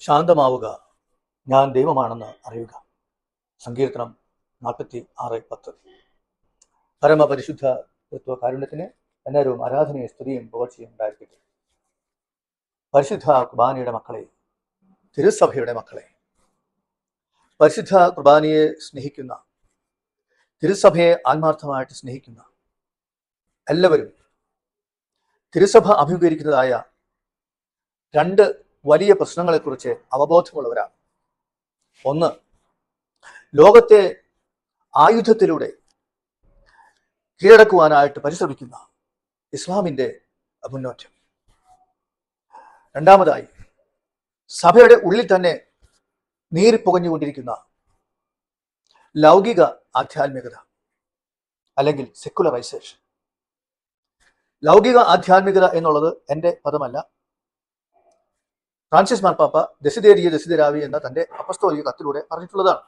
ശാന്തമാവുക. ഞാൻ ദൈവമാണെന്ന് അറിയുക. സങ്കീർത്തനം നാൽപ്പത്തി ആറ് പത്ത്. പരമപരിശുദ്ധ തത്വ കാരുണ്യത്തിന് എല്ലാവരും ആരാധനയും സ്തുതിയും പുകഴ്ചയും ഉണ്ടായിരിക്കട്ടെ. പരിശുദ്ധ കുർബാനയുടെ മക്കളെ തിരുസഭയുടെ മക്കളെ പരിശുദ്ധ കുർബാനയെ സ്നേഹിക്കുന്ന തിരുസഭയെ ആത്മാർത്ഥമായിട്ട് സ്നേഹിക്കുന്ന എല്ലാവരും തിരുസഭ അഭിമുഖീകരിക്കുന്നതായ രണ്ട് വലിയ പ്രശ്നങ്ങളെക്കുറിച്ച് അവബോധമുള്ളവരാണ്. ഒന്ന് ലോകത്തെ ആയുധത്തിലൂടെ കീഴടക്കുവാനായിട്ട് പരിശ്രമിക്കുന്ന ഇസ്ലാമിന്റെ മുന്നോറ്റം. രണ്ടാമതായി സഭയുടെ ഉള്ളിൽ തന്നെ നീറിപ്പുകഞ്ഞുകൊണ്ടിരിക്കുന്ന ലൗകിക ആധ്യാത്മികത അല്ലെങ്കിൽ സെക്കുലറൈസേഷൻ ലൗകിക ആധ്യാത്മികത എന്നുള്ളത് എന്റെ പദമല്ല ഫ്രാൻസിസ് മാർപ്പാപ്പ ദശിതേരിയ ദശിതരാവി എന്ന തന്റെ അപസ്തോലിക കത്തിലൂടെ പറഞ്ഞിട്ടുള്ളതാണ്.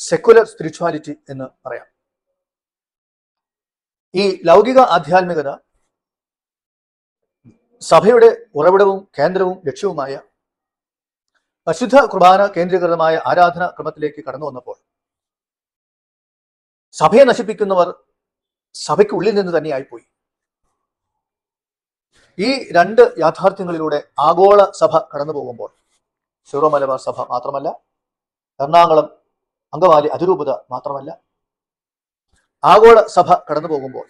സെക്കുലർ സ്പിരിച്വാലിറ്റി എന്ന് പറയാം. ഈ ലൗകിക ആധ്യാത്മികത സഭയുടെ ഉറവിടവും കേന്ദ്രവും ലക്ഷ്യവുമായ പരിശുദ്ധ കുർബാന കേന്ദ്രീകൃതമായ ആരാധന ക്രമത്തിലേക്ക് കടന്നു വന്നപ്പോൾ സഭയെ നശിപ്പിക്കുന്നവർ സഭയ്ക്കുള്ളിൽ നിന്ന് തന്നെയായിപ്പോയി ഈ രണ്ട് യാഥാർത്ഥ്യങ്ങളിലൂടെ ആഗോള സഭ കടന്നു പോകുമ്പോൾ സിറോ മലബാർ സഭ മാത്രമല്ല എറണാകുളം അങ്കമാലി അതിരൂപത മാത്രമല്ല ആഗോള സഭ കടന്നു പോകുമ്പോൾ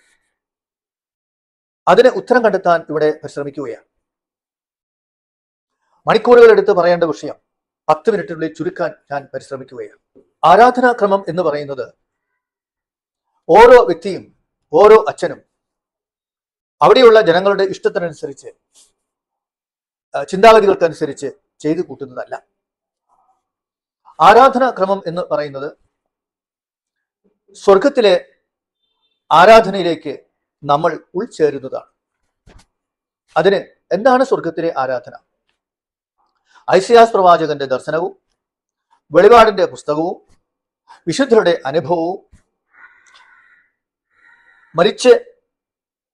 അതിന് ഉത്തരം കണ്ടെത്താൻ ഇവിടെ പരിശ്രമിക്കുകയാണ്. മണിക്കൂറുകൾ എടുത്ത് പറയേണ്ട വിഷയം പത്ത് മിനിറ്റിനുള്ളിൽ ചുരുക്കാൻ ഞാൻ പരിശ്രമിക്കുകയാണ്. ആരാധനാക്രമം എന്ന് പറയുന്നത് ഓരോ വ്യക്തിയും ഓരോ അച്ഛനും അവിടെയുള്ള ജനങ്ങളുടെ ഇഷ്ടത്തിനനുസരിച്ച് ചിന്താഗതികൾക്കനുസരിച്ച് ചെയ്തു കൂട്ടുന്നതല്ല. ആരാധനാക്രമം എന്ന് പറയുന്നത് സ്വർഗത്തിലെ ആരാധനയിലേക്ക് നമ്മൾ ഉൾച്ചേരുന്നതാണ്. അതിന് എന്താണ് സ്വർഗത്തിലെ ആരാധന? ഐസിയാസ് പ്രവാചകന്റെ ദർശനവും വെളിപാടിന്റെ പുസ്തകവും വിശുദ്ധരുടെ അനുഭവവും മരിച്ച്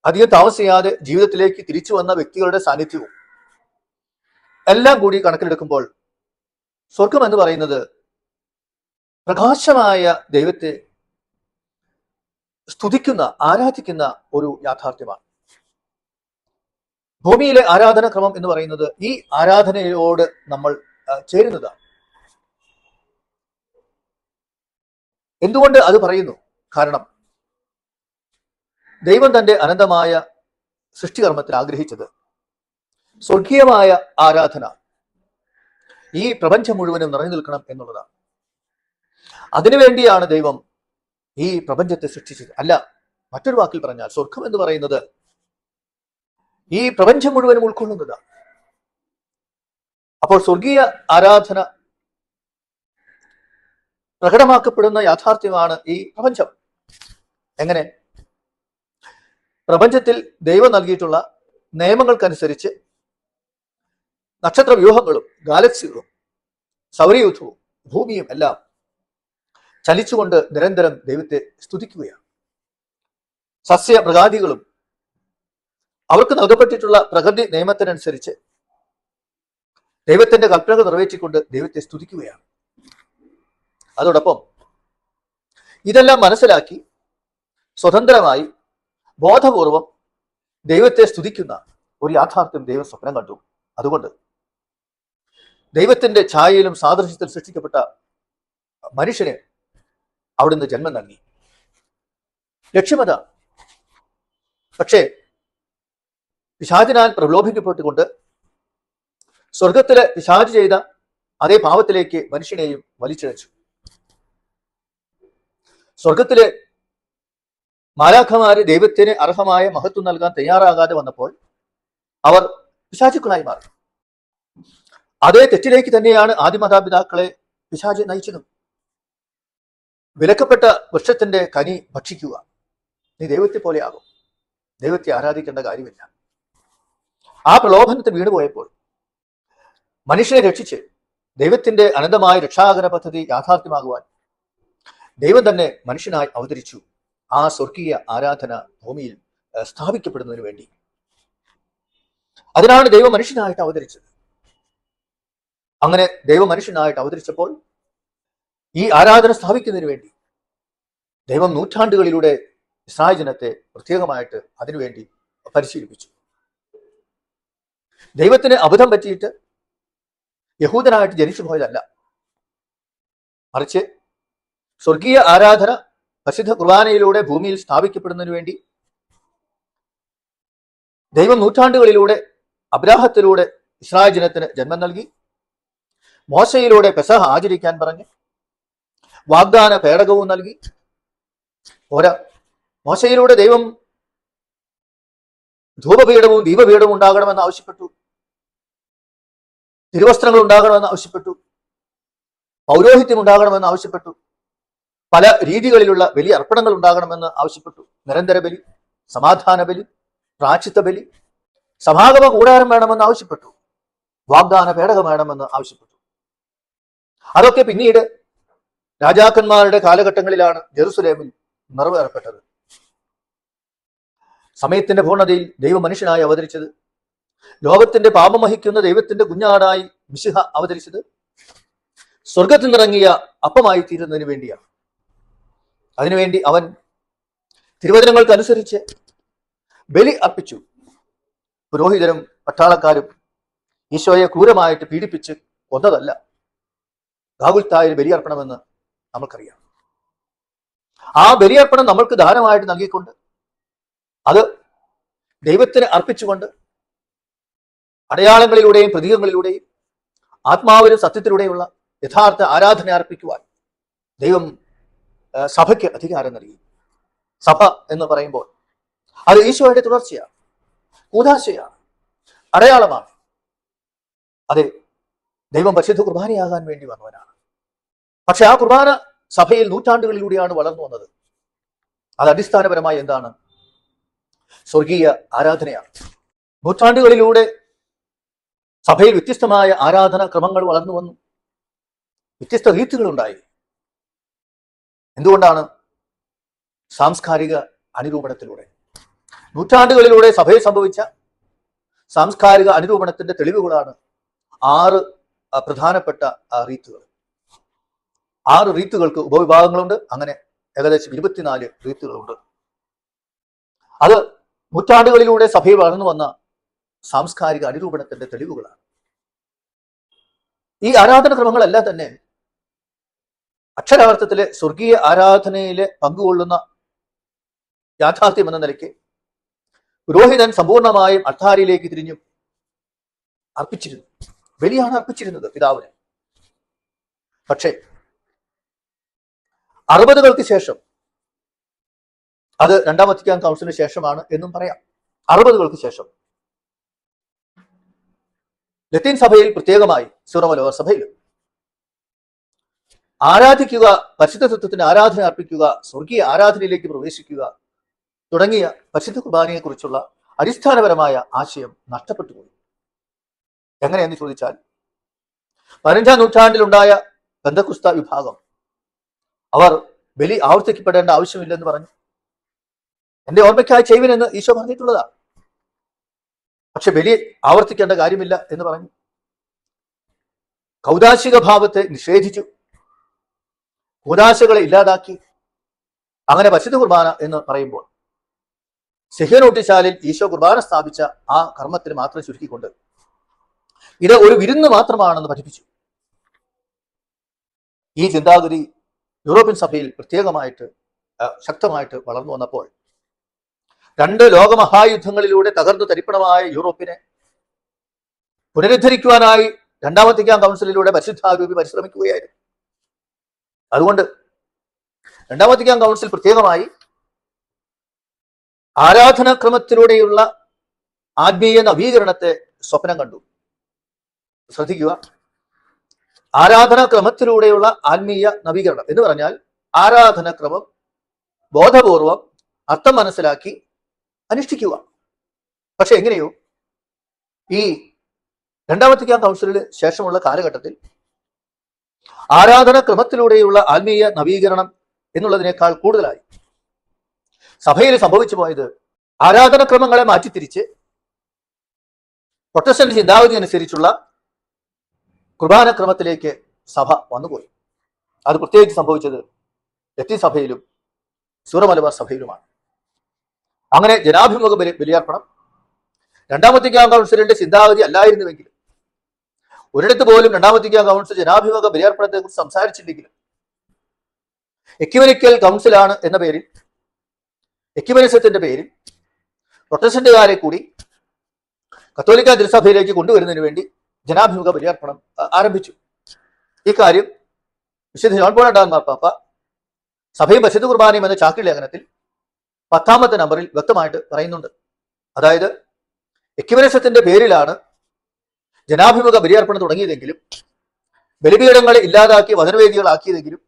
അധികം താമസിയാതെ ജീവിതത്തിലേക്ക് തിരിച്ചു വന്ന വ്യക്തികളുടെ സാന്നിധ്യവും. എല്ലാം കൂടി കണക്കിലെടുക്കുമ്പോൾ സ്വർഗം എന്ന് പറയുന്നത് പ്രകാശമായ ദൈവത്തെ സ്തുതിക്കുന്ന ആരാധിക്കുന്ന ഒരു യാഥാർത്ഥ്യമാണ്. ഭൂമിയിലെ ആരാധനാക്രമം എന്ന് പറയുന്നത് ഈ ആരാധനയോട് നമ്മൾ ചേരുന്നതാണ്. എന്തുകൊണ്ട് അത് പറയുന്നു? കാരണം ദൈവം തന്റെ അനന്തമായ സൃഷ്ടികർമ്മത്തിൽ ആഗ്രഹിച്ചത്. സ്വർഗീയമായ ആരാധന ഈ പ്രപഞ്ചം മുഴുവനും നിറഞ്ഞു നിൽക്കണം എന്നുള്ളതാണ്. അതിനുവേണ്ടിയാണ് ദൈവം ഈ പ്രപഞ്ചത്തെ സൃഷ്ടിച്ചത്. അല്ല മറ്റൊരു വാക്കിൽ പറഞ്ഞാൽ സ്വർഗം എന്ന് പറയുന്നത് ഈ പ്രപഞ്ചം മുഴുവനും ഉൾക്കൊള്ളുന്നതാണ്. അപ്പോൾ സ്വർഗീയ ആരാധന പ്രകടമാക്കപ്പെടുന്ന യാഥാർത്ഥ്യമാണ് ഈ പ്രപഞ്ചം. എങ്ങനെ? പ്രപഞ്ചത്തിൽ ദൈവം നൽകിയിട്ടുള്ള നിയമങ്ങൾക്കനുസരിച്ച് നക്ഷത്ര വ്യൂഹങ്ങളും ഗാലക്സികളും സൗരയൂഥവും ഭൂമിയും എല്ലാം ചലിച്ചുകൊണ്ട് നിരന്തരം ദൈവത്തെ സ്തുതിക്കുകയാണ്. സസ്യ മൃഗാദികളും അവർക്ക് നൽകപ്പെട്ടിട്ടുള്ള പ്രകൃതി നിയമത്തിനനുസരിച്ച് ദൈവത്തിന്റെ കൽപ്പനകൾ നിറവേറ്റിക്കൊണ്ട് ദൈവത്തെ സ്തുതിക്കുകയാണ്. അതോടൊപ്പം ഇതെല്ലാം മനസ്സിലാക്കി സ്വതന്ത്രമായി ബോധപൂർവം ദൈവത്തെ സ്തുതിക്കുന്ന ഒരു യാഥാർത്ഥ്യം ദൈവം സ്വപ്നം കണ്ടു. അതുകൊണ്ട് ദൈവത്തിന്റെ ഛായയിലും സാദൃശ്യത്തിൽ സൃഷ്ടിക്കപ്പെട്ട മനുഷ്യന് അവിടുന്ന് ജന്മം നൽകി. ലക്ഷ്യമത. പക്ഷേ പിശാചിനാൽ പ്രലോഭിക്കപ്പെട്ടുകൊണ്ട് സ്വർഗത്തിലെ പിശാജ് ചെയ്ത അതേ ഭാവത്തിലേക്ക് മനുഷ്യനെയും വലിച്ചിഴച്ചു. സ്വർഗത്തിലെ മാലാഖമാര് ദൈവത്തിന് അർഹമായ മഹത്വം നൽകാൻ തയ്യാറാകാതെ വന്നപ്പോൾ അവർ പിശാചുക്കളായി മാറി. അതേ തെറ്റിലേക്ക് തന്നെയാണ് ആദിമാതാപിതാക്കളെ പിശാച് നയിച്ചതും. വിലക്കപ്പെട്ട വൃക്ഷത്തിന്റെ കനി ഭക്ഷിക്കുക. നീ ദൈവത്തെ പോലെയാകും. ദൈവത്തെ ആരാധിക്കേണ്ട കാര്യമില്ല. ആ പ്രലോഭനത്തിൽ വീണുപോയപ്പോൾ മനുഷ്യനെ രക്ഷിച്ച് ദൈവത്തിന്റെ അനന്തമായ രക്ഷാകര പദ്ധതി യാഥാർത്ഥ്യമാകുവാൻ ദൈവം തന്നെ മനുഷ്യനായി അവതരിച്ചു. ആ സ്വർഗീയ ആരാധന ഭൂമിയിൽ സ്ഥാപിക്കപ്പെടുന്നതിന് വേണ്ടി. അതിനാണ് ദൈവം മനുഷ്യനായിട്ട് അവതരിച്ചത്. അങ്ങനെ ദൈവ മനുഷ്യനായിട്ട് അവതരിച്ചപ്പോൾ ഈ ആരാധന സ്ഥാപിക്കുന്നതിന് വേണ്ടി ദൈവം നൂറ്റാണ്ടുകളിലൂടെ ഇസ്രായേൽ പ്രത്യേകമായിട്ട് അതിനുവേണ്ടി പരിശീലിപ്പിച്ചു. ദൈവത്തിന് അബദ്ധം പറ്റിയിട്ട് യഹൂദനായിട്ട് ജനിച്ചു പോയതല്ല മറിച്ച് സ്വർഗീയ ആരാധന പ്രസിദ്ധ കുർബാനയിലൂടെ ഭൂമിയിൽ സ്ഥാപിക്കപ്പെടുന്നതിന് വേണ്ടി ദൈവം നൂറ്റാണ്ടുകളിലൂടെ അബ്രാഹത്തിലൂടെ ഇസ്രായേൽ ജനത്തിന് ജന്മം നൽകി മോശയിലൂടെ പെസഹ ആചരിക്കാൻ പറഞ്ഞ് വാഗ്ദാന പേടകവും നൽകി. പോരാ മോശയിലൂടെ ദൈവം ധൂപപീഠവും ദീപപീഠവും ഉണ്ടാകണമെന്ന് ആവശ്യപ്പെട്ടു. തിരുവസ്ത്രങ്ങൾ ഉണ്ടാകണമെന്ന് ആവശ്യപ്പെട്ടു. പൗരോഹിത്യം ഉണ്ടാകണമെന്ന് ആവശ്യപ്പെട്ടു. പല രീതികളിലുള്ള വലിയ അർപ്പണങ്ങൾ ഉണ്ടാകണമെന്ന് ആവശ്യപ്പെട്ടു. നിരന്തര ബലി സമാധാന ബലി പ്രാചിത്ത ബലി സമാഗമ കൂടാരം വേണമെന്ന് ആവശ്യപ്പെട്ടു. വാഗ്ദാന പേടകം വേണമെന്ന് ആവശ്യപ്പെട്ടു. അതൊക്കെ പിന്നീട് രാജാക്കന്മാരുടെ കാലഘട്ടങ്ങളിലാണ് ജെറുസലേമിൽ നിറവേറപ്പെട്ടത്. സമയത്തിന്റെ പൂർണതയിൽ ദൈവ മനുഷ്യനായി അവതരിച്ചത് ലോകത്തിന്റെ പാപം വഹിക്കുന്ന ദൈവത്തിന്റെ കുഞ്ഞാടായി മിശിഹ അവതരിച്ചത് സ്വർഗത്തിൽ നിറങ്ങിയ അപ്പമായി തീരുന്നതിന് വേണ്ടിയാണ്. അതിനുവേണ്ടി അവൻ തിരുവചനങ്ങൾക്കനുസരിച്ച് ബലി അർപ്പിച്ചു. പുരോഹിതരും പട്ടാളക്കാരും ഈശോയെ ക്രൂരമായിട്ട് പീഡിപ്പിച്ച് കൊന്നതല്ല. ഗാകുൽത്തായ ബലിയർപ്പണമെന്ന് നമുക്കറിയാം ആ ബലിയർപ്പണം നമ്മൾക്ക് ദാനമായിട്ട് നൽകിക്കൊണ്ട് അത് ദൈവത്തിന് അർപ്പിച്ചുകൊണ്ട് അടയാളങ്ങളിലൂടെയും പ്രതീകങ്ങളിലൂടെയും ആത്മാവിലും സത്യത്തിലൂടെയുള്ള യഥാർത്ഥ ആരാധന അർപ്പിക്കുവാൻ ദൈവം സഭയ്ക്ക് അധികാരം നൽകി. സഭ എന്ന് പറയുമ്പോൾ അത് ഈശോയുടെ തുടർച്ചയാണ് കൂതാശയാണ് അടയാളമാണ്. അതെ ദൈവം പരിശുദ്ധ കുർബാനയാകാൻ വേണ്ടി വന്നവനാണ്. പക്ഷെ ആ കുർബാന സഭയിൽ നൂറ്റാണ്ടുകളിലൂടെയാണ് വളർന്നു വന്നത്. അത് അടിസ്ഥാനപരമായി എന്താണ്? സ്വർഗീയ ആരാധനയാണ്. നൂറ്റാണ്ടുകളിലൂടെ സഭയിൽ വ്യത്യസ്തമായ ആരാധനാ ക്രമങ്ങൾ വളർന്നു വന്നു. വ്യത്യസ്ത രീതികളുണ്ടായി എന്തുകൊണ്ടാണ്? സാംസ്കാരിക അനുരൂപണത്തിലൂടെ. നൂറ്റാണ്ടുകളിലൂടെ സഭയിൽ സംഭവിച്ച സാംസ്കാരിക അനുരൂപണത്തിന്റെ തെളിവുകളാണ് ആറ് പ്രധാനപ്പെട്ട റീത്തുകൾ. ആറ് റീത്തുകൾക്ക് ഉപവിഭാഗങ്ങളുണ്ട്. അങ്ങനെ ഏകദേശം ഇരുപത്തിനാല് റീത്തുകളുണ്ട്. അത് നൂറ്റാണ്ടുകളിലൂടെ സഭയിൽ വളർന്നു വന്ന സാംസ്കാരിക അനുരൂപണത്തിന്റെ തെളിവുകളാണ്. ഈ ആരാധന ക്രമങ്ങളെല്ലാം തന്നെ അക്ഷരാർത്ഥത്തിലെ സ്വർഗീയ ആരാധനയിലെ പങ്കുകൊള്ളുന്ന യാഥാർത്ഥ്യം എന്ന നിലയ്ക്ക് പുരോഹിതൻ സമ്പൂർണമായും അർത്ഥാരിയിലേക്ക് തിരിഞ്ഞു അർപ്പിച്ചിരുന്നു. ബലിയാണ് അർപ്പിച്ചിരുന്നത് പിതാവിന്. പക്ഷേ അറുപതുകൾക്ക് ശേഷം അത് രണ്ടാം വത്തിക്കാൻ കൗൺസിലിന് ശേഷമാണ് എന്നും പറയാം. അറുപതുകൾക്ക് ശേഷം ലത്തീൻ സഭയിൽ പ്രത്യേകമായി സിറോമലോർ സഭയിൽ ആരാധിക്കുക പരിശുദ്ധ തത്വത്തിന് ആരാധന അർപ്പിക്കുക സ്വർഗീയ ആരാധനയിലേക്ക് പ്രവേശിക്കുക തുടങ്ങിയ പരിശുദ്ധ കുർബാനയെക്കുറിച്ചുള്ള അടിസ്ഥാനപരമായ ആശയം നഷ്ടപ്പെട്ടു പോയി എങ്ങനെയെന്ന് ചോദിച്ചാൽ പതിനഞ്ചാം നൂറ്റാണ്ടിലുണ്ടായ ബന്ധക്കുസ്ത വിഭാഗം അവർ ബലി ആവർത്തിക്കപ്പെടേണ്ട ആവശ്യമില്ലെന്ന് പറഞ്ഞു. എന്റെ ഓർമ്മയ്ക്കായി ചെയ്യുവിനെന്ന് ഈശോ പറഞ്ഞിട്ടുള്ളതാണ് പക്ഷെ ബലി ആവർത്തിക്കേണ്ട കാര്യമില്ല എന്ന് പറഞ്ഞു. കൗതാശിക ഭാവത്തെ നിഷേധിച്ചു. കൂതാശകളെ ഇല്ലാതാക്കി. അങ്ങനെ പരിശുദ്ധ കുർബാന എന്ന് പറയുമ്പോൾ സെഹ്യനോട്ടിശാലിൽ ഈശോ കുർബാന സ്ഥാപിച്ച ആ കർമ്മത്തിന് മാത്രം ചുരുക്കിക്കൊണ്ട് ഇത് ഒരു വിരുന്ന് മാത്രമാണെന്ന് പഠിപ്പിച്ചു. ഈ ചിന്താഗതി യൂറോപ്യൻ സഭയിൽ പ്രത്യേകമായിട്ട് ശക്തമായിട്ട് വളർന്നു വന്നപ്പോൾ രണ്ട് ലോകമഹായുദ്ധങ്ങളിലൂടെ തകർന്നു തരിപ്പണമായ യൂറോപ്പിനെ പുനരുദ്ധരിക്കുവാനായി രണ്ടാം വത്തിക്കാൻ കൗൺസിലിലൂടെ പരിശുദ്ധാരൂപി പരിശ്രമിക്കുകയായിരുന്നു. അതുകൊണ്ട് രണ്ടാം വത്തിക്കാൻ കൗൺസിൽ പ്രത്യേകമായി ആരാധനാക്രമത്തിലൂടെയുള്ള ആത്മീയ നവീകരണത്തെ സ്വപ്നം കണ്ടു. ശ്രദ്ധിക്കുക. ആരാധനാക്രമത്തിലൂടെയുള്ള ആത്മീയ നവീകരണം എന്ന് പറഞ്ഞാൽ ആരാധനാക്രമം ബോധപൂർവം അർത്ഥം മനസ്സിലാക്കി അനുഷ്ഠിക്കുക. പക്ഷെ എങ്ങനെയോ ഈ രണ്ടാമത്തെ കൗൺസിലിന് ശേഷമുള്ള കാലഘട്ടത്തിൽ ആരാധനാക്രമത്തിലൂടെയുള്ള ആത്മീയ നവീകരണം എന്നുള്ളതിനേക്കാൾ കൂടുതലായി. സഭയിൽ സംഭവിച്ചു പോയത് ആരാധനാക്രമങ്ങളെ മാറ്റിത്തിരിച്ച് പ്രൊട്ടസ്റ്റന്റ് ചിന്താഗതി അനുസരിച്ചുള്ള കുർബാനക്രമത്തിലേക്ക് സഭ വന്നുപോയി. അത് പ്രത്യേകിച്ച് സംഭവിച്ചത് ലത്തീൻ സഭയിലും സൂറമലബാർ സഭയിലുമാണ്. അങ്ങനെ ജനാഭിമുഖ ബലി ബലിയർപ്പണം. രണ്ടാമത്തെ കൗൺസിലിന്റെ ചിന്താഗതി അല്ലായിരുന്നുവെങ്കിലും ഒരിടത്ത് പോലും രണ്ടാമത്തെ കൗൺസിൽ ജനാഭിമുഖ ബലിയർപ്പണത്തെ കുറിച്ച് സംസാരിച്ചില്ലെങ്കിലും. കൗൺസിൽ കൗൺസിലാണ് എന്ന പേരിൽ എക്യുമനിസത്തിന്റെ പേരിൽ പ്രൊട്ടസ്റ്റന്റുകാരെ കൂടി കത്തോലിക്ക തിരുസഭയിലേക്ക് കൊണ്ടുവരുന്നതിന് വേണ്ടി ജനാഭിമുഖ ബലിയർപ്പണം ആരംഭിച്ചു. ആരംഭിച്ചു ഇക്കാര്യം വിശുദ്ധ ജോൺ പോൾ രണ്ടാം മാർപ്പാപ്പ സഭയും പരിശുദ്ധ കുർബാനയും എന്ന ചാക്കി ലേഖനത്തിൽ പത്താമത്തെ നമ്പറിൽ വ്യക്തമായിട്ട് പറയുന്നുണ്ട്. അതായത് എക്യുമനിസത്തിന്റെ പേരിലാണ് ജനാഭിമുഖ ബലിയർപ്പണം തുടങ്ങിയതെങ്കിലും ബലിപീഠങ്ങളെ ഇല്ലാതാക്കി വചനവേദികളാക്കിയതെങ്കിലും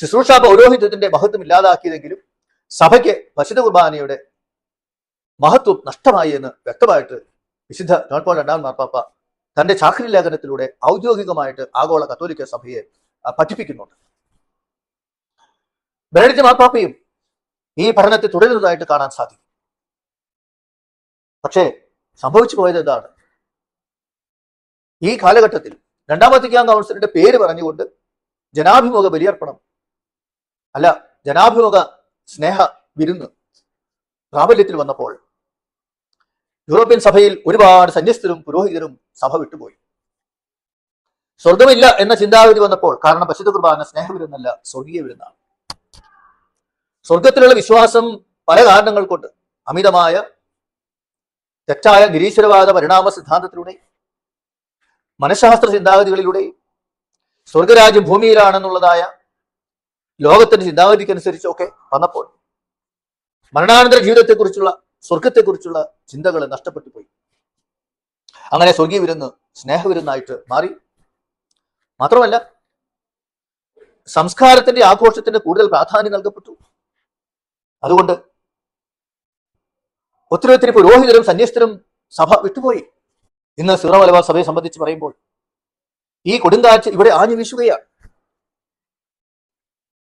ശുശ്രൂഷ പൗരോഹിത്യത്തിന്റെ മഹത്വം ഇല്ലാതാക്കിയതെങ്കിലും സഭയ്ക്ക് പശുദ്ധ കുർബാനയുടെ മഹത്വം നഷ്ടമായി എന്ന് വ്യക്തമായിട്ട് വിശുദ്ധ ജോൺ പോൾ രണ്ടാം മാർപ്പാപ്പ തന്റെ ചാക്രി ലേഖനത്തിലൂടെ ഔദ്യോഗികമായിട്ട് ആഗോള കത്തോലിക്ക സഭയെ പഠിപ്പിക്കുന്നുണ്ട്. ബെനഡിക്റ്റ് മാർപ്പാപ്പയും ഈ പഠനത്തെ തുടരുന്നതായിട്ട് കാണാൻ സാധിക്കും. പക്ഷേ സംഭവിച്ചു പോയത് എന്താണ്? ഈ കാലഘട്ടത്തിൽ രണ്ടാം വത്തിക്കാൻ കൗൺസിലിന്റെ പേര് പറഞ്ഞുകൊണ്ട് ജനാഭിമുഖ ബലിയർപ്പണം. അല്ല ജനാഭിമുഖ സ്നേഹ വിരുന്ന് പ്രാബല്യത്തിൽ വന്നപ്പോൾ യൂറോപ്യൻ സഭയിൽ ഒരുപാട് സന്യസ്തരും പുരോഹിതരും സഭ വിട്ടുപോയി. സ്വർഗമില്ല എന്ന ചിന്താഗതി വന്നപ്പോൾ കാരണം പശുദ്ധ കുർബാന സ്നേഹവിരുന്നല്ല സ്വർഗീയ വിരുന്നാണ്. സ്വർഗത്തിലുള്ള വിശ്വാസം പല കാരണങ്ങൾ കൊണ്ട് അമിതമായ തെറ്റായ നിരീശ്വരവാദ പരിണാമ സിദ്ധാന്തത്തിലൂടെ മനഃശാസ്ത്ര ചിന്താഗതികളിലൂടെ സ്വർഗരാജ്യം ഭൂമിയിലാണെന്നുള്ളതായ ലോകത്തിന്റെ ചിന്താഗതിക്കനുസരിച്ചൊക്കെ വന്നപ്പോൾ മരണാനന്തര ജീവിതത്തെക്കുറിച്ചുള്ള സ്വർഗത്തെക്കുറിച്ചുള്ള ചിന്തകൾ നഷ്ടപ്പെട്ടു പോയി അങ്ങനെ സ്വർഗീയ വിരുന്ന് സ്നേഹവിരുന്നായിട്ട് മാറി. മാത്രമല്ല സംസ്കാരത്തിന്റെ ആഘോഷത്തിന് കൂടുതൽ പ്രാധാന്യം നൽകപ്പെട്ടു. അതുകൊണ്ട് ഒത്തിരി ഒത്തിരി പുരോഹിതരും സന്യസ്തരും സഭ വിട്ടുപോയി. ഇന്ന് സിറ മലബാർ സഭയെ സംബന്ധിച്ച് പറയുമ്പോൾ ഈ കൊടുങ്കാറ്റ് ഇവിടെ ആഞ്ഞു വീശുകയാണ്.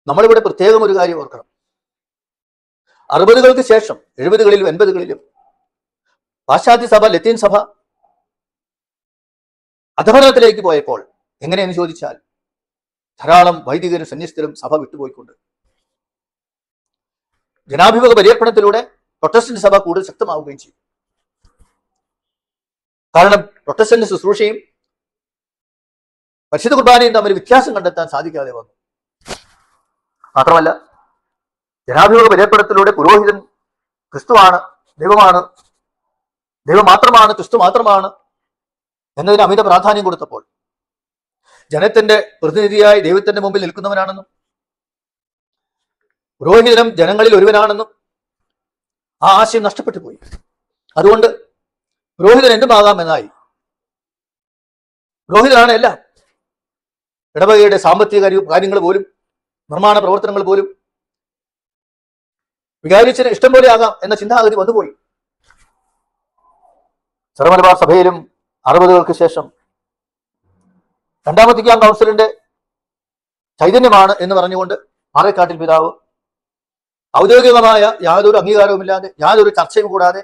നമ്മളിവിടെ പ്രത്യേകം ഒരു കാര്യം ഓർക്കണം. അറുപതുകൾക്ക് ശേഷം എഴുപതുകളിലും എൺപതുകളിലും പാശ്ചാത്യ സഭ ലത്തീൻ സഭ അധപതനത്തിലേക്ക് പോയപ്പോൾ എങ്ങനെയെന്ന് ചോദിച്ചാൽ ധാരാളം വൈദികരും സന്യസ്തരും സഭ വിട്ടുപോയിക്കൊണ്ട്. ജനാഭിമുഖ പര്യർപ്പണത്തിലൂടെ പ്രൊട്ടസ്റ്റന്റ് സഭ കൂടുതൽ ശക്തമാവുകയും ചെയ്തു. കാരണം പ്രൊട്ടസ്റ്റന്റ് ശുശ്രൂഷയും പരിശുദ്ധ കുർബാനയും തമ്മിൽ വ്യത്യാസം കണ്ടെത്താൻ സാധിക്കാതെ വന്നു. മാത്രമല്ല ജനാഭിമുഖ പരിചയപ്പെടുത്തലൂടെ പുരോഹിതൻ ക്രിസ്തുവാണ് ദൈവമാണ് ദൈവം മാത്രമാണ് ക്രിസ്തു മാത്രമാണ് എന്നതിന് അമിത പ്രാധാന്യം കൊടുത്തപ്പോൾ ജനത്തിന്റെ പ്രതിനിധിയായി ദൈവത്തിന്റെ മുമ്പിൽ നിൽക്കുന്നവനാണെന്നും പുരോഹിതനും ജനങ്ങളിൽ ഒരുവനാണെന്നും ആ ആശയം നഷ്ടപ്പെട്ടു പോയി. അതുകൊണ്ട് പുരോഹിതൻ എന്തുമാകാമെന്നായി പുരോഹിതനാണ് എല്ലാം. ഇടവകയുടെ സാമ്പത്തിക കാര്യ- കാര്യങ്ങൾ പോലും നിർമ്മാണ പ്രവർത്തനങ്ങൾ പോലും. വികാരിച്ചന് ഇഷ്ടം പോലെ ആകാം എന്ന ചിന്താഗതി വന്നുപോയി. സർവമലബാർ സഭയിലും അറുപതുകൾക്ക് ശേഷം രണ്ടാം വത്തിക്കാൻ കൗൺസിലിന്റെ ചൈതന്യമാണ് എന്ന് പറഞ്ഞുകൊണ്ട് പാറക്കാട്ടിൽ പിതാവ് ഔദ്യോഗികമായ യാതൊരു അംഗീകാരവുമില്ലാതെ യാതൊരു ചർച്ചയും കൂടാതെ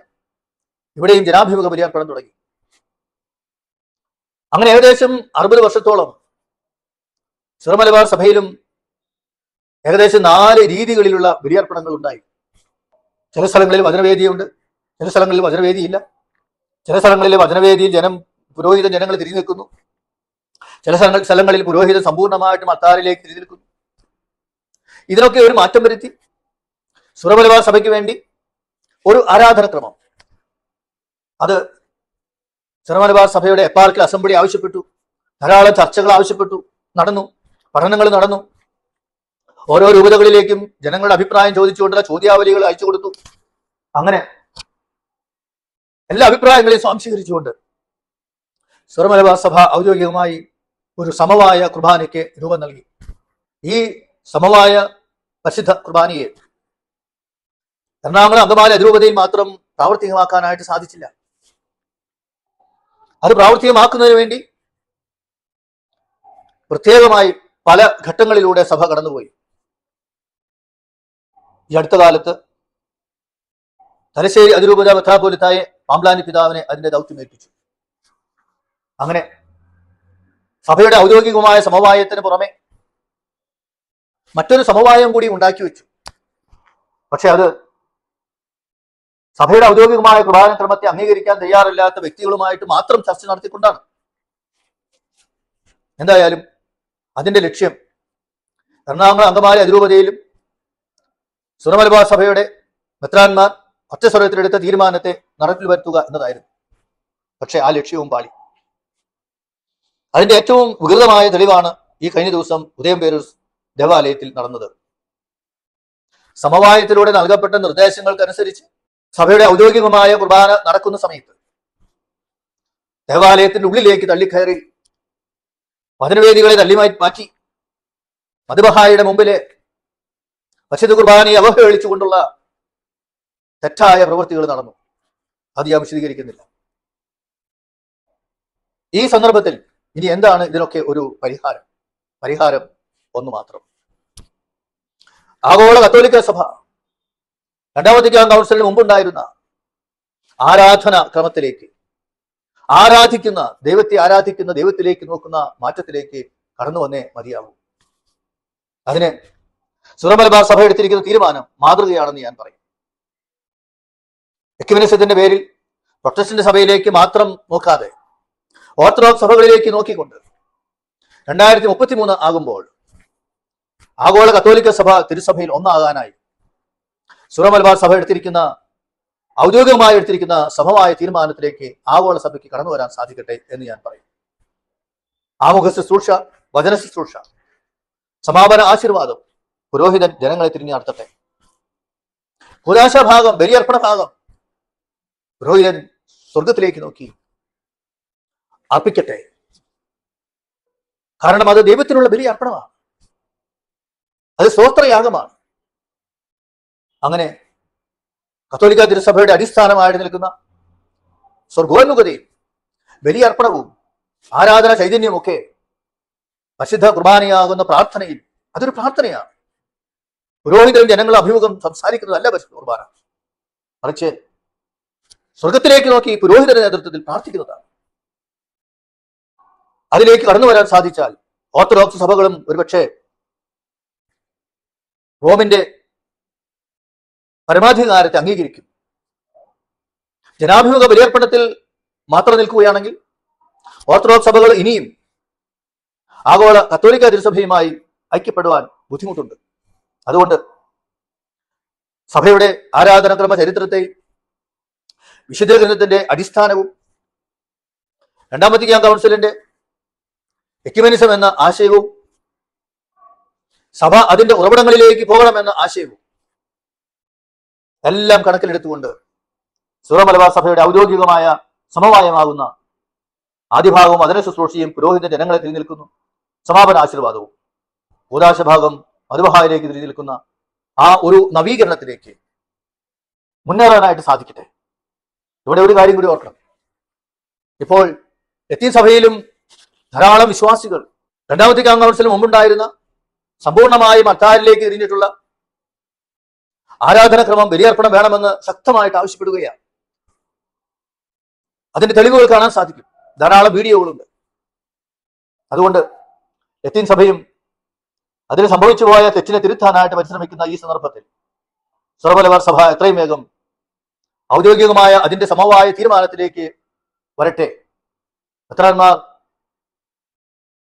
ഇവിടെയും ജനാഭിമുഖ ബലിയർപ്പണം തുടങ്ങി. അങ്ങനെ ഏകദേശം അറുപത് വർഷത്തോളം സിറമലബാർ സഭയിലും ഏകദേശം നാല് രീതികളിലുള്ള ബലിയർപ്പണങ്ങൾ ഉണ്ടായി. ചില സ്ഥലങ്ങളിൽ വചനവേദിയുണ്ട് ചില സ്ഥലങ്ങളിൽ വചനവേദിയില്ല. ചില സ്ഥലങ്ങളിൽ വചനവേദിയിൽ ജനം പുരോഹിത ജനങ്ങൾ തിരിഞ്ഞു നിൽക്കുന്നു. ചില സ്ഥലങ്ങളിൽ പുരോഹിതൻ സമ്പൂർണമായിട്ടും അത്താറിലേക്ക് തിരിഞ്ഞു നിൽക്കുന്നു. ഇതിനൊക്കെ ഒരു മാറ്റം വരുത്തി. സുറമലബാർ സഭയ്ക്ക് വേണ്ടി ഒരു ആരാധനക്രമം. അത് ചെറുമലബാർ സഭയുടെ എപ്പാർക്കിൽ അസംബ്ലി ആവശ്യപ്പെട്ടു. ധാരാളം ചർച്ചകൾ ആവശ്യപ്പെട്ടു. നടന്നു. പഠനങ്ങൾ നടന്നു. ഓരോ രൂപതകളിലേക്കും ജനങ്ങളുടെ അഭിപ്രായം ചോദിച്ചുകൊണ്ടുള്ള ചോദ്യാവലികൾ അയച്ചു കൊടുത്തു. അങ്ങനെ എല്ലാ അഭിപ്രായങ്ങളെയും സ്വാംശീകരിച്ചുകൊണ്ട് സ്വർമലബാർ സഭ ഔദ്യോഗികമായി ഒരു സമവായ കുർബാനയ്ക്ക് രൂപം നൽകി. ഈ സമവായ പരിശുദ്ധ കുർബാനയെ എറണാകുളം അങ്കമാല അതിരൂപതയിൽ മാത്രം പ്രാവർത്തികമാക്കാനായിട്ട് സാധിച്ചില്ല. അത് പ്രാവർത്തികമാക്കുന്നതിന് വേണ്ടി പ്രത്യേകമായി പല ഘട്ടങ്ങളിലൂടെ സഭ കടന്നുപോയി. ഈ അടുത്ത കാലത്ത് തലശ്ശേരി അതിരൂപത മെത്രാപോലിത്തായെ പാമ്പ്ലാനി പിതാവിനെ അതിന്റെ ദൗത്യം ഏൽപ്പിച്ചു. അങ്ങനെ സഭയുടെ ഔദ്യോഗികമായ സമവായത്തിന് പുറമെ മറ്റൊരു സമവായം കൂടി ഉണ്ടാക്കി വെച്ചു. പക്ഷെ അത് സഭയുടെ ഔദ്യോഗികമായ കുർബാന ക്രമത്തെ അംഗീകരിക്കാൻ തയ്യാറില്ലാത്ത വ്യക്തികളുമായിട്ട് മാത്രം ചർച്ച നടത്തിക്കൊണ്ടാണ്. എന്തായാലും അതിന്റെ ലക്ഷ്യം എറണാകുളം അങ്കമാലി അതിരൂപതയിലും സുറമലബാർ സഭയുടെ മെത്രാന്മാർ ഒറ്റസ്വരത്തിലെടുത്ത തീരുമാനത്തെ നടപ്പിൽ വരുത്തുക എന്നതായിരുന്നു. പക്ഷേ ആ ലക്ഷ്യവും പാളി. അതിന്റെ ഏറ്റവും വികൃതമായ തെളിവാണ് ഈ കഴിഞ്ഞ ദിവസം ഉദയം ഉദയംപേരൂർ ദേവാലയത്തിൽ നടന്നത്. സമവായത്തിലൂടെ നൽകപ്പെട്ട നിർദ്ദേശങ്ങൾക്കനുസരിച്ച് സഭയുടെ ഔദ്യോഗികമായ കുർബാന നടക്കുന്ന സമയത്ത് ദേവാലയത്തിന്റെ ഉള്ളിലേക്ക് തള്ളിക്കയറി വചനവേദികളെ തള്ളി മാറ്റി- മധുബഹായുടെ മുമ്പിലെ പരിശുദ്ധ കുർബാനയെ അവഹേളിച്ചുകൊണ്ടുള്ള തെറ്റായ പ്രവൃത്തികൾ നടന്നു. അത് ഞാൻ വിശദീകരിക്കുന്നില്ല. ഈ സന്ദർഭത്തിൽ ഇനി എന്താണ് ഇതിനൊക്കെ ഒരു പരിഹാരം? പരിഹാരം ഒന്ന് മാത്രം. ആഗോള കത്തോലിക്ക സഭ രണ്ടാം വത്തിക്കാൻ കൗൺസിലിന് മുമ്പുണ്ടായിരുന്ന ആരാധന ക്രമത്തിലേക്ക് ആരാധിക്കുന്ന ദൈവത്തെ ആരാധിക്കുന്ന ദൈവത്തിലേക്ക് നോക്കുന്ന മാറ്റത്തിലേക്ക് കടന്നു വന്നേ മതിയാവൂ. അതിന് സുറമലബാർ സഭ എടുത്തിരിക്കുന്ന തീരുമാനം മാതൃകയാണെന്ന് ഞാൻ പറയും. എക്യുമിനിസത്തിന്റെ പേരിൽ പ്രൊട്ടസ്റ്റന്റ് സഭയിലേക്ക് മാത്രം നോക്കാതെ ഓർത്തഡോക്സ് സഭകളിലേക്ക് നോക്കിക്കൊണ്ട് രണ്ടായിരത്തി മുപ്പത്തി ആകുമ്പോൾ ആഗോള കത്തോലിക്ക സഭ തിരുസഭയിൽ ഒന്നാകാനായി സുറമലബാർ സഭ എടുത്തിരിക്കുന്ന ഔദ്യോഗികമായി എടുത്തിരിക്കുന്ന സഭമായ തീരുമാനത്തിലേക്ക് ആഗോള സഭയ്ക്ക് കടന്നു വരാൻ സാധിക്കട്ടെ എന്ന് ഞാൻ പറയും. ആമുഖ ശുശ്രൂഷ വചന ശുശ്രൂഷ സമാപന ആശീർവാദം പുരോഹിതൻ ജനങ്ങളെ തിരിഞ്ഞു നടത്തട്ടെ. കുരാശ ഭാഗം ബലിയർപ്പണ ഭാഗം പുരോഹിതൻ സ്വർഗത്തിലേക്ക് നോക്കി അർപ്പിക്കട്ടെ. കാരണം അത് ദൈവത്തിനുള്ള ബലി അർപ്പണമാണ് അത് സ്വോത്രയാഗമാണ് അങ്ങനെ കത്തോലിക്ക തിരുസഭയുടെ അടിസ്ഥാനമായിട്ട് നിൽക്കുന്ന സ്വർഗോന്മുഖതയും ബലിയർപ്പണവും ആരാധന ചൈതന്യവുമൊക്കെ പരിശുദ്ധ കുർബാനയാകുന്ന പ്രാർത്ഥനയിൽ അതൊരു പ്രാർത്ഥനയാണ്. പുരോഹിതൻ ജനങ്ങളെ അഭിമുഖം സംസാരിക്കുന്നതല്ല പരിശുദ്ധ കുർബാന. മറിച്ച് സ്വർഗത്തിലേക്ക് നോക്കി പുരോഹിതരുടെ നേതൃത്വത്തിൽ പ്രാർത്ഥിക്കുന്നതാണ്. അതിലേക്ക് കടന്നു വരാൻ സാധിച്ചാൽ ഓർത്തഡോക്സ് സഭകളും ഒരുപക്ഷെ റോമിന്റെ പരമാധികാരത്തെ അംഗീകരിക്കും. ജനാഭിമുഖ ബലിയർപ്പണത്തിൽ മാത്രം നിൽക്കുകയാണെങ്കിൽ ഓർത്തഡോക്സ് സഭകൾ ഇനിയും ആഗോള കത്തോലിക്ക തിരുസഭയുമായി ഐക്യപ്പെടുവാൻ ബുദ്ധിമുട്ടുണ്ട്. അതുകൊണ്ട് സഭയുടെ ആരാധനക്രമ ചരിത്രത്തെ വിശുദ്ധ ഗ്രന്ഥത്തിന്റെ അടിസ്ഥാനവും രണ്ടാം വത്തിക്കാൻ കൗൺസിലിന്റെ എക്യുമെനിസം എന്ന ആശയവും സഭ അതിന്റെ ഉറവിടങ്ങളിലേക്ക് പോകണമെന്ന ആശയവും എല്ലാം കണക്കിലെടുത്തുകൊണ്ട് സുറ മലബാർ സഭയുടെ ഔദ്യോഗികമായ സമവായമാകുന്ന ആദ്യഭാഗവും അതിനെ ശുശ്രൂഷയും പുരോഹിത ജനങ്ങളെ തിരിഞ്ഞിൽക്കുന്നു സമാപന ആശീർവാദവും. ഊദാശ ഭാഗം മധുബഹായിലേക്ക് തിരിഞ്ഞു നിൽക്കുന്ന ആ ഒരു നവീകരണത്തിലേക്ക് മുന്നേറാനായിട്ട് സാധിക്കട്ടെ. ഇവിടെ ഒരു കാര്യം കൂടി ഓർക്കണം. ഇപ്പോൾ എത്തിയ സഭയിലും ധാരാളം വിശ്വാസികൾ രണ്ടാമത്തെ കൗൺസിലും മുമ്പുണ്ടായിരുന്ന സമ്പൂർണമായും അത്താരിലേക്ക് തിരിഞ്ഞിട്ടുള്ള ആരാധനക്രമം ബലിയർപ്പണം വേണമെന്ന് ശക്തമായിട്ട് ആവശ്യപ്പെടുകയാണ്. അതിന്റെ തെളിവുകൾ കാണാൻ സാധിക്കും. ധാരാളം വീഡിയോകളുണ്ട്. അതുകൊണ്ട് ലത്തീൻ സഭയും അതിന് സംഭവിച്ചു പോയ തെറ്റിനെ തിരുത്താനായിട്ട് പരിശ്രമിക്കുന്ന ഈ സന്ദർഭത്തിൽ സർവലവർ സഭ എത്രയും വേഗം ഔദ്യോഗികമായ അതിന്റെ സമവായ തീരുമാനത്തിലേക്ക് വരട്ടെ. മെത്രാന്മാർ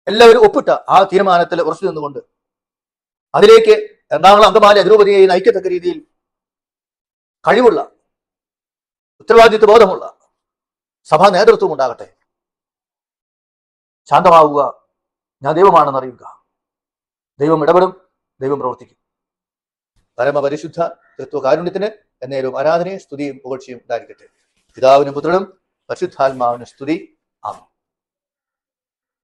എല്ലാവരും ഒപ്പിട്ട ആ തീരുമാനത്തിൽ ഉറച്ചു നിന്നുകൊണ്ട് അതിലേക്ക് എറണാകുളം അങ്കമാലി അതിരൂപതിയെ നയിക്കത്തക്ക രീതിയിൽ കഴിവുള്ള ഉത്തരവാദിത്വ ബോധമുള്ള സഭാ നേതൃത്വം ഉണ്ടാകട്ടെ. ശാന്തമാവുക. ഞാൻ ദൈവമാണെന്ന് അറിയുക. ദൈവം ഇടപെടും ദൈവം പ്രവർത്തിക്കും. പരമപരിശുദ്ധ തത്വകാരുണ്യത്തിന് എന്നേലും ആരാധനയും സ്തുതിയും പുകഴ്ചയും ഉണ്ടായിരിക്കട്ടെ. പിതാവിനും പുത്രനും പരിശുദ്ധാത്മാവിനും സ്തുതി. ആമേൻ.